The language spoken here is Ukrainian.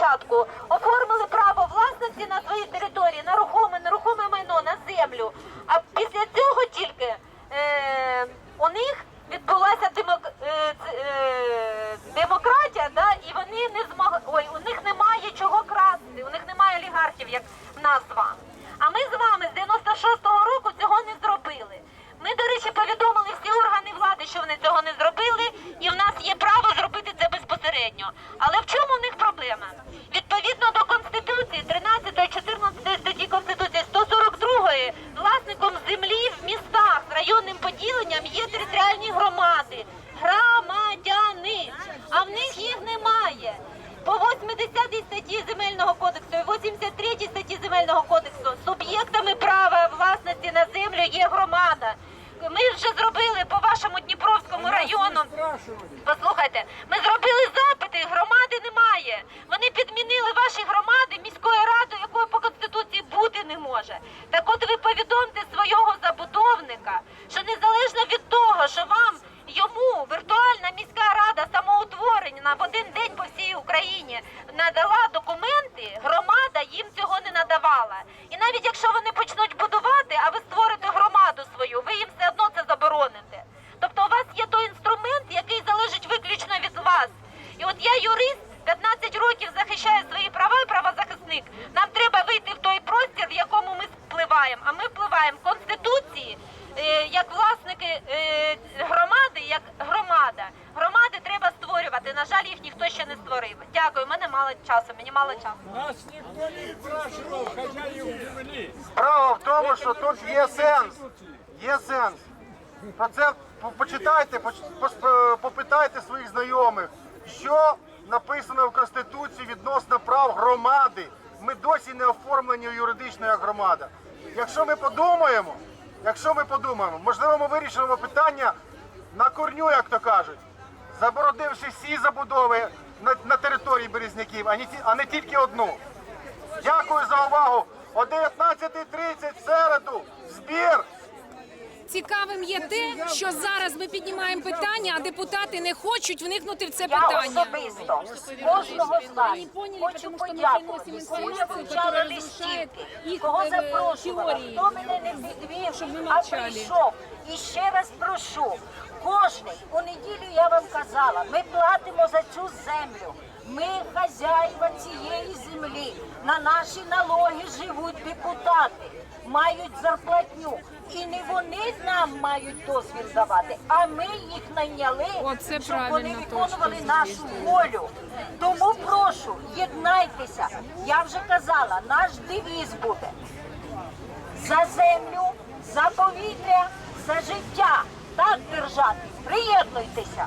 початку оформили право власності на своїй території, на рухоме, нерухоме майно, на землю. А після цього тільки е, у них відбулася демок, е, е, демократія, да, і вони не змогли. Ой, у них немає чого красти, у них немає олігархів, як в нас з. А ми з вами з 96-го року цього не зробили. Ми, до речі, повідомили всі органи влади, що вони цього не зробили, і в нас є право зробити це безпосередньо. Але в чому у них проблема? Відповідно до Конституції, 13 14 статті Конституції, 142 власником землі в містах з районним поділенням є територіальні громади, громадяни, а в них їх немає. По 80 статті Земельного кодексу і 83 Земельного кодексу суб'єктами права власності на землю є громада. Ми вже зробили по вашому Дніпровському району. Послухайте, ми зробили запити, громади немає. Вони підмінили ваші громади міською радою, якої по конституції бути не може. Так от ви повідомте свого забудовника, що І навіть якщо вони почнуть будувати, а ви створите громаду свою, ви їм все одно це забороните. Тобто у вас є той інструмент, який залежить виключно від вас. І от я юрист, 15 років захищаю свої права і правозахисник. Нам треба вийти в той простір, в якому ми впливаємо. А ми впливаємо в Конституції е, як власники е, громади, як громада. Громади треба Їх ніхто ще не створив. Дякую, мене мало часу. Мені мало часу. Нас никто не спрашивал, хозяев земли. Справа в тому, що тут є сенс. Є сенс. Про це почитайте, попитайте своїх знайомих, що написано в Конституції відносно прав громади. Ми досі не оформлені юридично як громада. Якщо ми подумаємо, якщо ми подумаємо, можливо, ми вирішимо питання на корню, як то кажуть, забородивши всі забудови на, на території Березняків, а не, а не тільки одну. Дякую за увагу. О 19.30 середу. Цікавим є те, що зараз ми піднімаємо питання, а депутати не хочуть вникнути в це Я питання. особисто кожного з вас хочу подякувати. інформацію, вивчали яка листівки, кого е, запрошувала, хто мене не підвів, а прийшов. І ще раз прошу, кожний, у неділю я вам казала, ми платимо за цю землю. Ми хазяїва цієї землі. На наші налоги живуть депутати, мають зарплатню. І не вони нам мають дозвіл давати, а ми їх найняли, Оце щоб вони виконували точка нашу волю. Тому прошу, єднайтеся. Я вже казала, наш девіз буде за землю, за повітря, за життя. Так держати. Приєднуйтеся.